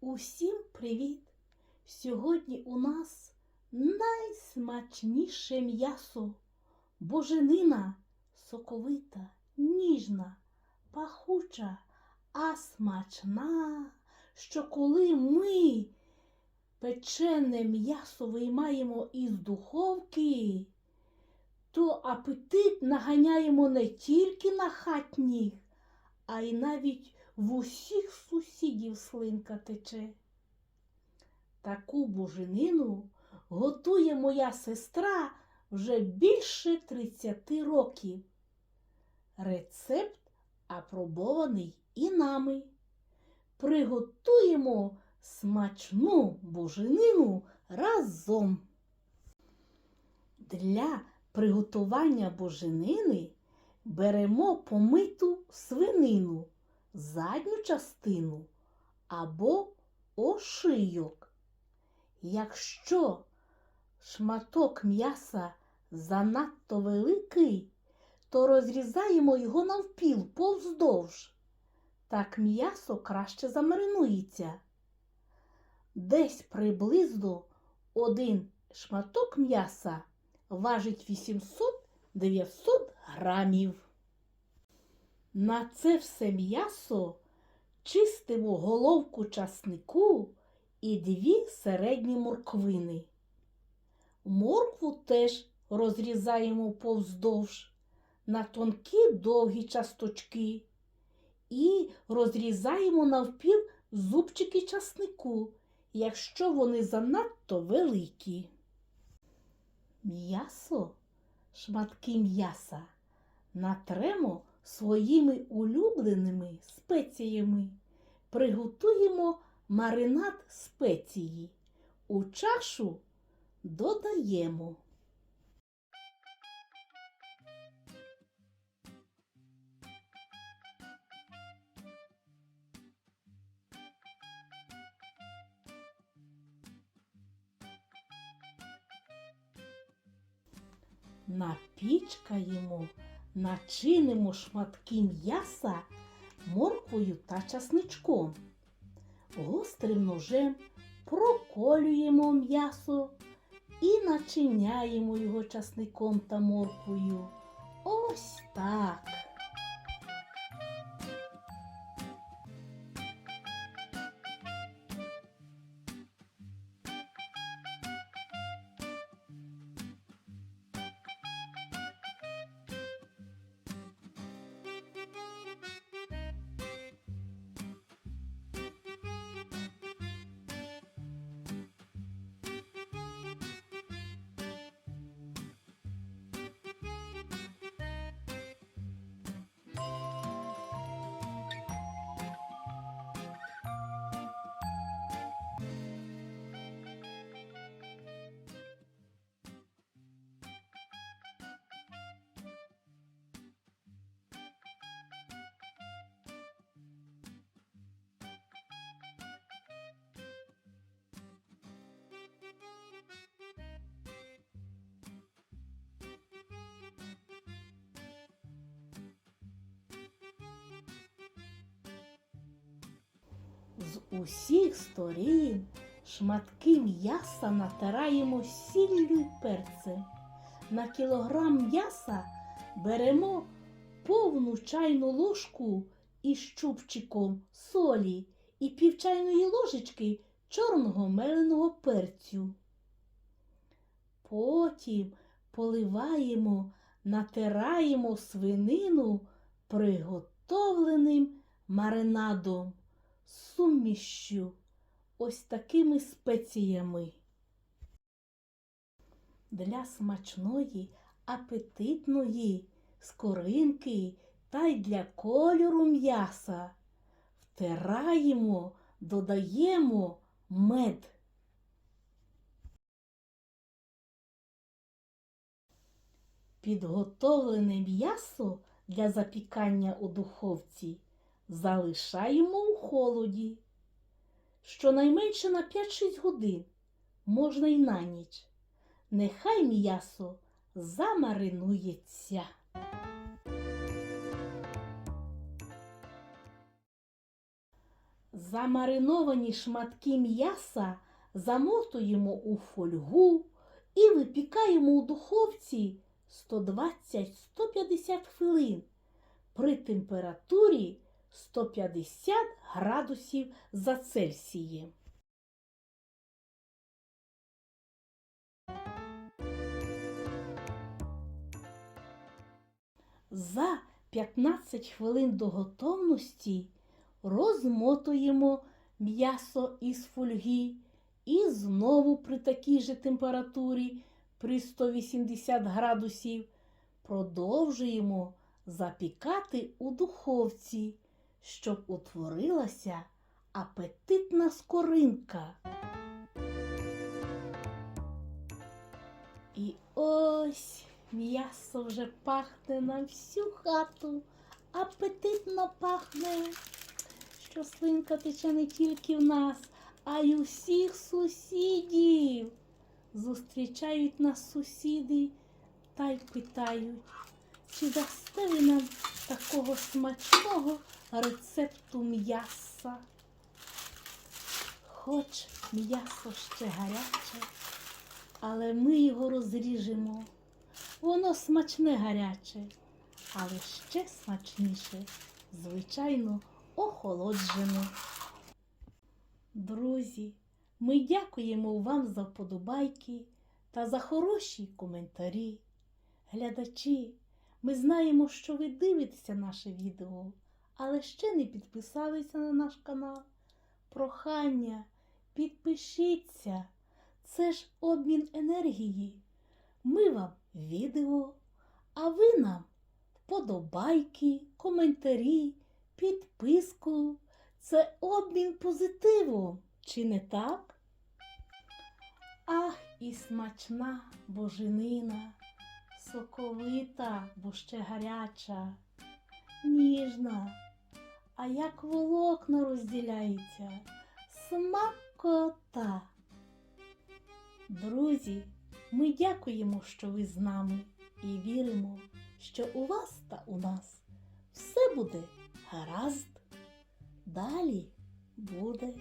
Усім привіт! Сьогодні у нас найсмачніше м'ясо. Боженина соковита, ніжна, пахуча, а смачна, що коли ми печене м'ясо виймаємо із духовки, то апетит наганяємо не тільки на хатніх, а й навіть в усіх сусідів слинка тече. Таку буженину готує моя сестра вже більше 30 років. Рецепт апробований і нами. Приготуємо смачну буженину разом. Для приготування буженини беремо помиту свинину, задню частину або ошийок. Якщо шматок м'яса занадто великий, то розрізаємо його навпіл повздовж. Так м'ясо краще замаринується. Десь приблизно один шматок м'яса важить 800-900 грамів. На це все м'ясо чистимо головку часнику і дві середні морквини. Моркву теж розрізаємо повздовж на тонкі довгі часточки і розрізаємо навпіл зубчики часнику, якщо вони занадто великі. М'ясо, шматки м'яса натремо своїми улюбленими спеціями. Приготуємо маринад спеції. У чашу додаємо напічкаємо, начинимо шматки м'яса морквою та часничком. Гострим ножем проколюємо м'ясо і начиняємо його часником та морквою. Ось так. З усіх сторін шматки м'яса натираємо сіллю й перцем. На кілограм м'яса беремо повну чайну ложку із чубчиком солі і пів чайної ложечки чорного меленого перцю. Потім поливаємо, натираємо свинину приготовленим маринадом сумішю ось такими спеціями. Для смачної, апетитної скоринки та й для кольору м'яса втираємо, додаємо мед. Підготовлене м'ясо для запікання у духовці залишаємо у холоді. Щонайменше на 5-6 годин, можна й на ніч. Нехай м'ясо замаринується. Замариновані шматки м'яса замотуємо у фольгу і випікаємо у духовці 120-150 хвилин при температурі 150 градусів за Цельсієм. За 15 хвилин до готовності розмотуємо м'ясо із фольги і знову при такій же температурі при 180 градусів продовжуємо запікати у духовці, щоб утворилася апетитна скоринка. І ось м'ясо вже пахне на всю хату, апетитно пахне, що слинка тече не тільки в нас, а й у всіх сусідів. Зустрічають нас сусіди та й питають, чи дасте ви нам такого смачного рецепту м'яса? Хоч м'ясо ще гаряче, але ми його розріжемо. Воно смачне гаряче, але ще смачніше, звичайно, охолоджене. Друзі, ми дякуємо вам за вподобайки та за хороші коментарі. Глядачі, ми знаємо, що ви дивитеся наше відео, але ще не підписалися на наш канал. Прохання, підпишіться. Це ж обмін енергії. Ми вам відео, а ви нам вподобайки, коментарі, підписку. Це обмін позитивом, чи не так? Ах, і смачна боженина, соковита, бо ще гаряча, ніжна, а як волокна розділяється, смакота. Друзі, ми дякуємо, що ви з нами, і віримо, що у вас та у нас все буде гаразд. Далі буде